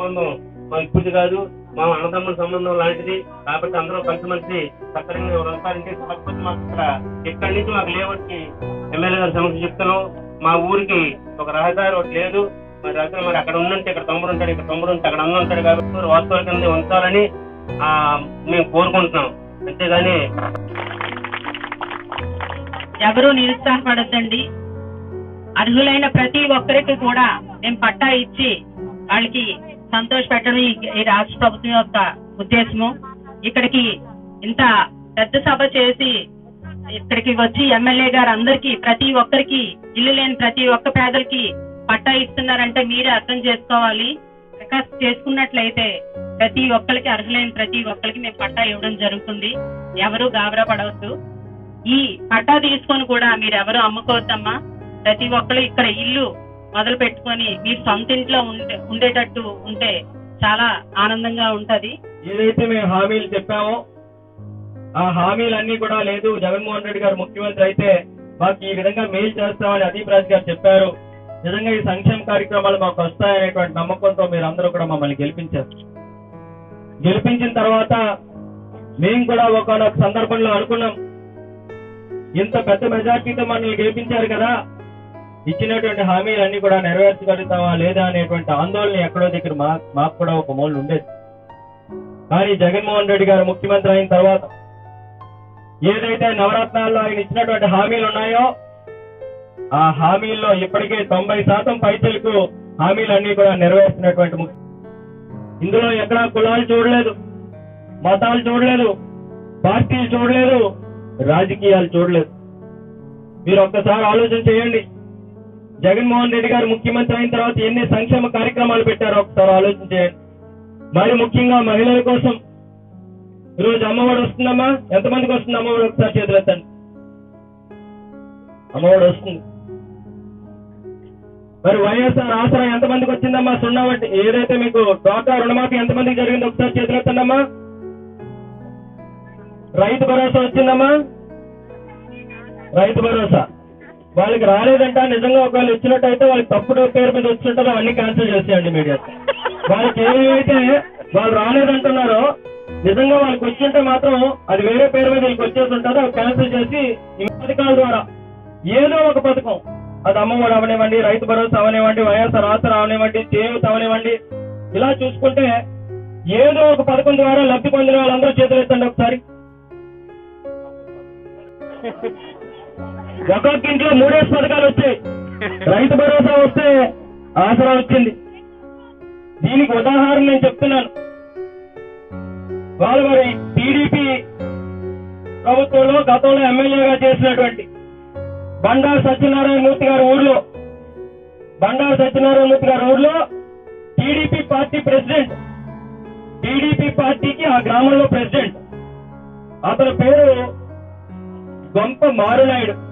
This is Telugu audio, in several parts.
సంబంధం మా ఇప్పుడు కాదు మా అన్నదమ్ముల సంబంధం లాంటిది. కాబట్టి అందరం కలిసి మనిషి సక్రంగా ఉంటారంటే కాకపోతే మాకు ఇక్కడ ఇక్కడి నుంచి మాకు లేవట్టి ఎమ్మెల్యే గారి సమస్య చెప్తున్నాం. మా ఊరికి ఒక రహదారి ఒకటి లేదు. మరి రహదారి మరి అక్కడ ఉందంటే ఇక్కడ తమ్ముడు ఉంటాడు ఇక్కడ తమ్ముడు ఉంటే అక్కడ అన్న ఉంటాడు కాబట్టి వాస్తవాల ఉంచాలని మేము కోరుకుంటున్నాం. అంతేగాని ఎవరూ నిరుత్సాహపడద్దండి. అర్హులైన ప్రతి ఒక్కరికి కూడా మేము పట్టా ఇచ్చి వాళ్ళకి సంతోష పెట్టడం ఈ- రాష్ట్ర ప్రభుత్వం యొక్క ఉద్దేశము. ఇక్కడికి ఇంత పెద్ద సభ చేసి ఇక్కడికి వచ్చి ఎమ్మెల్యే గారు అందరికి ప్రతి ఒక్కరికి ఇల్లు లేని ప్రతి ఒక్క పేదలకి పట్టా ఇస్తున్నారంటే మీరే అర్థం చేసుకోవాలి. దరఖాస్తు చేసుకున్నట్లయితే ప్రతి ఒక్కరికి అర్హులైన ప్రతి ఒక్కరికి మేము పట్టా ఇవ్వడం జరుగుతుంది. ఎవరు గాబరా పడవద్దు ఈ పట్టా తీసుకొని కూడా మీరు ఎవరు అమ్ముకోవద్దమ్మా. ప్రతి ఒక్కరు ఇక్కడ ఇల్లు మొదలు పెట్టుకొని మీరు సొంత ఇంట్లో ఉండే ఉండేటట్టు ఉంటే చాలా ఆనందంగా ఉంటది. ఏదైతే మేము హామీలు చెప్పామో ఆ హామీలన్నీ కూడా లేదు. జగన్మోహన్ రెడ్డి గారు ముఖ్యమంత్రి అయితే మాకు ఈ విధంగా మేలు చేస్తామని అదీప్ రాజ్ గారు చెప్పారు. నిజంగా ఈ సంక్షేమ కార్యక్రమాలు మాకు వస్తాయనేటువంటి నమ్మకంతో మీరు అందరూ కూడా మమ్మల్ని గెలిపించారు. గెలిపించిన తర్వాత మేము కూడా ఒకనొక సందర్భంలో అనుకున్నాం. ఇంత పెద్ద మెజార్టీతో మనల్ని గెలిపించారు కదా. ఇచ్చినటువంటి హామీలన్నీ కూడా నెరవేర్చగలుగుతావా లేదా అనేటువంటి ఆందోళన ఎక్కడో దగ్గర మా మాకు కూడా ఒక మూలన ఉండేది. కానీ జగన్మోహన్ రెడ్డి గారు ముఖ్యమంత్రి అయిన తర్వాత ఏదైతే నవరత్నాల్లో ఆయన ఇచ్చినటువంటి హామీలు ఉన్నాయో ఆ హామీల్లో ఇప్పటికే తొంభై శాతం పైసలకు హామీలన్నీ కూడా నెరవేర్చినటువంటి ముఖ్య- ఇందులో ఎక్కడా కులాలు చూడలేదు మతాలు చూడలేదు పార్టీలు చూడలేదు రాజకీయాలు చూడలేదు. మీరు ఒక్కసారి ఆలోచన చేయండి. జగన్మోహన్ రెడ్డి గారు ముఖ్యమంత్రి అయిన తర్వాత ఎన్ని సంక్షేమ కార్యక్రమాలు పెట్టారో ఒకసారి ఆలోచించండి మరి ముఖ్యంగా మహిళల కోసం. ఈరోజు అమ్మఒడి వస్తుందమ్మా. ఎంతమందికి వస్తుంది అమ్మఒడి ఒకసారి చేతులెత్తండి అమ్మఒడి వస్తుంది. మరి వైఎస్ఆర్ ఆసరా ఎంతమందికి వచ్చిందమ్మా? సున్నా వడ్డీ. ఏదైతే మీకు డ్వాక్రా రుణమాఫీ ఎంతమందికి జరిగింది ఒకసారి చేతులెత్తండమ్మా రైతు భరోసా వచ్చిందమ్మా. రైతు భరోసా. వాళ్ళకి రాలేదంట నిజంగా ఒకవేళ వచ్చినట్టయితే వాళ్ళకి తప్పుడు పేరు మీద వచ్చినట్టు అవన్నీ క్యాన్సిల్ చేసేయండి మీడియా వాళ్ళకి ఏమైతే వాళ్ళు రాలేదంటున్నారో నిజంగా వాళ్ళకి వచ్చింటే మాత్రం అది వేరే పేరు మీద వీళ్ళకి వచ్చేసి ఉంటారో అవి క్యాన్సిల్ చేసి ఈ పథకాల ద్వారా ఏదో ఒక పథకం. అది అమ్మఒడి అవనివ్వండి రైతు భరోసా అవనివ్వండి వైఎస్ఆర్ ఆసరా అవనివ్వండి చేయూత అవనివ్వండి. ఇలా చూసుకుంటే ఏదో ఒక పథకం ద్వారా లబ్ధి పొందిన వాళ్ళందరూ చేతులు ఎత్తండి ఒకసారి. ఒక్కొక్క ఇంట్లో మూడేసి పథకాలు వచ్చాయి. రైతు భరోసా వస్తే ఆసరా వచ్చింది. దీనికి ఉదాహరణ నేను చెప్తున్నాను. వాళ్ళు మరి టీడీపీ ప్రభుత్వంలో గతంలో ఎమ్మెల్యేగా చేసినటువంటి బండారు సత్యనారాయణ మూర్తి గారి ఊర్లో బండారు సత్యనారాయణ మూర్తి గారి ఊర్లో టీడీపీ పార్టీ ప్రెసిడెంట్ టీడీపీ పార్టీకి ఆ గ్రామంలో ప్రెసిడెంట్. అతని పేరు గొంప మారునాయుడు.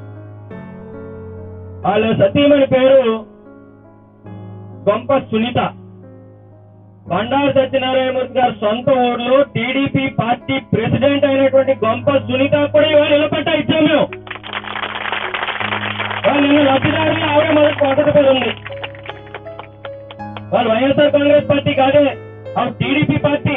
వాళ్ళ సతీమణి పేరు గొంప సునీత. బండారు సత్యనారాయణమూర్తి గారి సొంత ఊర్లో టీడీపీ పార్టీ ప్రెసిడెంట్ అయినటువంటి గొంప సునీత కూడా ఇవాళ నిలబట్ట ఇచ్చాం మేము వాళ్ళు నిన్న లబ్ధిదారులు ఆవిడ మొదటి మొదటి పేరు ఉంది. వాళ్ళు వైఎస్ఆర్ కాంగ్రెస్ పార్టీ కాదే ఆ టీడీపీ పార్టీ.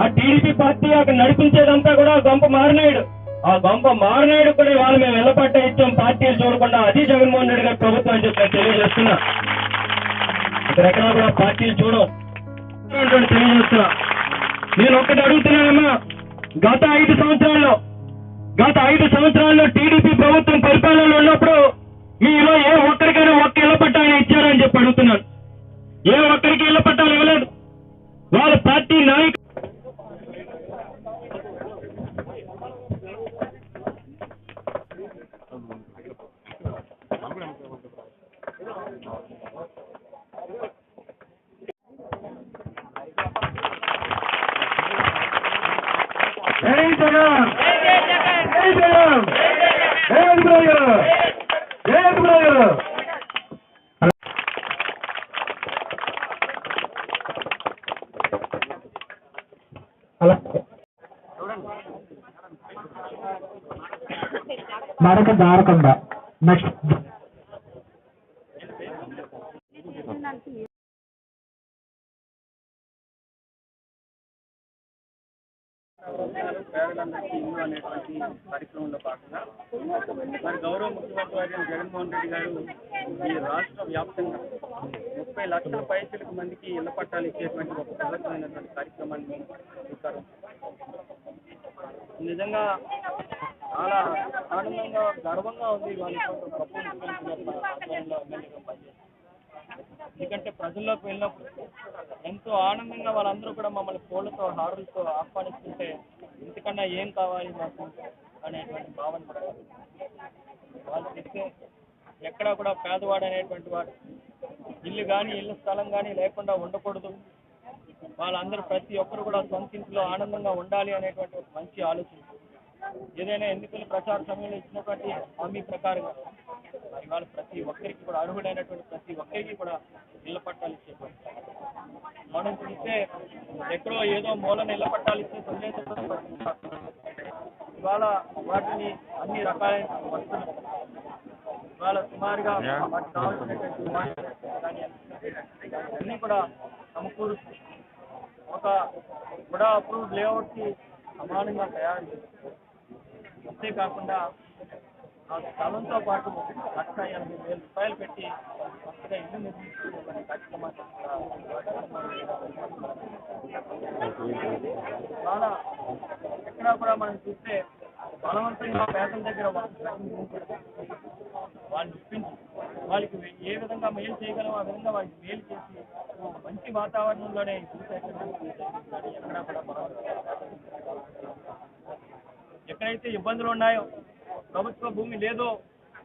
ఆ టీడీపీ పార్టీ అక్కడ నడిపించేదంతా కూడా గొంప మారినాయుడు. ఆ గొంప మారినాయుడు కూడా ఇవాళ మేము వెళ్ళపట్ట ఇచ్చాం. పార్టీలు చూడకుండా అది జగన్మోహన్ రెడ్డి గారి ప్రభుత్వం అని చెప్పి తెలియజేస్తున్నా. ఇక్కడ ఎక్కడా కూడా పార్టీలు చూడం తెలియజేస్తున్నా. నేను ఒక్కటి అడుగుతున్నానమ్మా. గత ఐదు సంవత్సరాల్లో గత ఐదు సంవత్సరాల్లో టీడీపీ ప్రభుత్వం పరిపాలనలో ఉన్నప్పుడు మీలో ఏ ఒక్కరికైనా ఒక్క ఇళ్ళ పట్టాలు ఇచ్చారని చెప్పి అడుగుతున్నాను. ఏ ఒక్కరికి ఇళ్ళ పట్టాలు ఇవ్వలేదు వాళ్ళ పార్టీ నాయకులు మరొక దారకొండ నెక్స్ట్ ఇల్లు అనేటువంటి కార్యక్రమంలో భాగంగా మరి గౌరవ ముఖ్యమంత్రి వారి జగన్మోహన్ రెడ్డి గారు ఈ రాష్ట్ర వ్యాప్తంగా ముప్పై లక్షల పైసలకు మందికి ఇళ్ళ పట్టాలు ఇచ్చేటువంటి ఒక ప్రదర్శనమైనటువంటి కార్యక్రమాన్ని చూస్తారు నిజంగా చాలా ఆనందంగా గర్వంగా ఉంది వాళ్ళ ఎందుకంటే ప్రజల్లోకి వెళ్ళినప్పుడు ఎంతో ఆనందంగా వాళ్ళందరూ కూడా మమ్మల్ని పూలతో హారులతో ఆహ్వానిస్తుంటే ఇంతకన్నా ఏం కావాలి మాకు అనేటువంటి భావన కూడా వాళ్ళు చెప్తే ఎక్కడా కూడా పేదవాడు అనేటువంటి వాడు ఇల్లు కానీ ఇల్లు స్థలం కానీ లేకుండా ఉండకూడదు. వాళ్ళందరూ ప్రతి ఒక్కరు కూడా సొంత ఇంట్లో ఆనందంగా ఉండాలి అనేటువంటి ఒక మంచి ఆలోచన. ఏదైనా ఎన్నికల ప్రచార సమయంలో ఇచ్చినటువంటి హామీ ప్రకారంగా మరి వాళ్ళు ప్రతి ఒక్కరికి కూడా అర్హులైనటువంటి ప్రతి ఒక్కరికి కూడా ఇళ్ళ పట్టాలు ఇచ్చేటువంటి మనం చూస్తే ఎక్కడో ఏదో మూలన ఇళ్ళ పట్టాలు కాదు. ఇవాళ వాటిని అన్ని రకాలైన వస్తువులు. ఇవాళ సుమారుగా వాటికి కావాల్సినటువంటి అన్ని కూడా సమకూరుస్తూ ఒక కూడా అప్రూవ్డ్ లేఅవుట్కి సమానంగా తయారు చేస్తుంది అంతేకాకుండా ఆ స్థలంతో పాటు లక్ష ఎనభై వేల రూపాయలు పెట్టి కొత్తగా ఇల్లు నిర్మించుకునే కార్యక్రమాన్ని చాలా ఎక్కడా కూడా మనం చూస్తే బలవంతంగా పేదల దగ్గర వాళ్ళు వాళ్ళు ఒప్పించి వాళ్ళకి ఏ విధంగా మేలు చేయగలం ఆ విధంగా వాళ్ళకి మేలు చేసి మంచి వాతావరణంలోనే కూడా ఎక్కడైతే ఇబ్బందులు ఉన్నాయో ప్రభుత్వ భూమి లేదో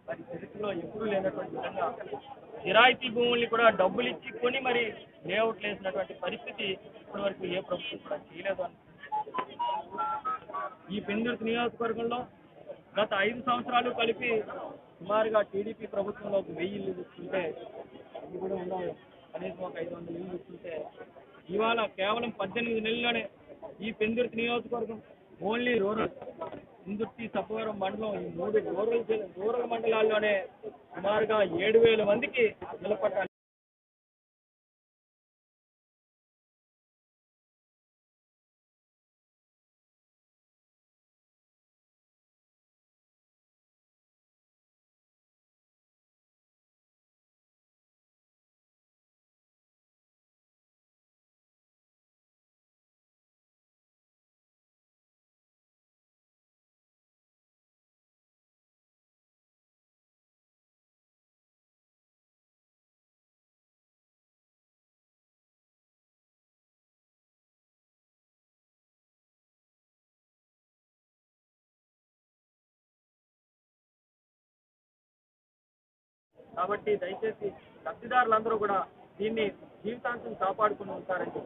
మరి చరిత్రలో ఎప్పుడూ లేనటువంటి విధంగా కిరాయితీ భూముల్ని కూడా డబ్బులు ఇచ్చి కొని మరి లేఅవుట్లు వేసినటువంటి పరిస్థితి ఇప్పటి వరకు ఏ ప్రభుత్వం కూడా చేయలేదు అని ఈ పెందుర్తి నియోజకవర్గంలో గత ఐదు సంవత్సరాలు కలిపి సుమారుగా టీడీపీ ప్రభుత్వంలో ఒక వెయ్యి ఇల్లు చూస్తుంటే ఇవి కూడా ఉన్నాయి. కనీసం ఒక ఐదు వందల ఇల్లు చూస్తుంటే ఇవాళ కేవలం పద్దెనిమిది నెలల్లోనే ఈ పెందుర్తి నియోజకవర్గం ఓన్లీ రూరల్. ఇందుర్తి సప్పవరం మండలం ఈ మూడు రూరల్ రూరల్ మండలాల్లోనే సుమారుగా ఏడు వేల మందికి నిలబట్టాలి కాబట్టి దయచేసి లబ్ధిదారులందరూ కూడా దీన్ని జీవితాంతం కాపాడుకుని ఉంటారండి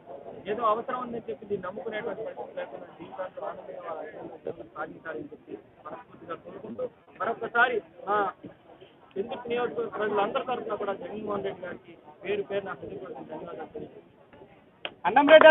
ఏదో అవసరం ఉందని చెప్పి దీన్ని నమ్ముకునేటువంటి పరిస్థితి లేకుండా జీవితాంతం ఆనందంగా సాధించాలని చెప్పి మనస్ఫూర్తిగా కోరుకుంటూ మరొకసారి మా ఎందుకు నియోజకవర్గ ప్రజలందరి తరఫున కూడా జగన్మోహన్ రెడ్డి గారికి పేరు పేరు నా హృదయపూర్వక ధన్యవాదాలు అన్నం రెడ్డి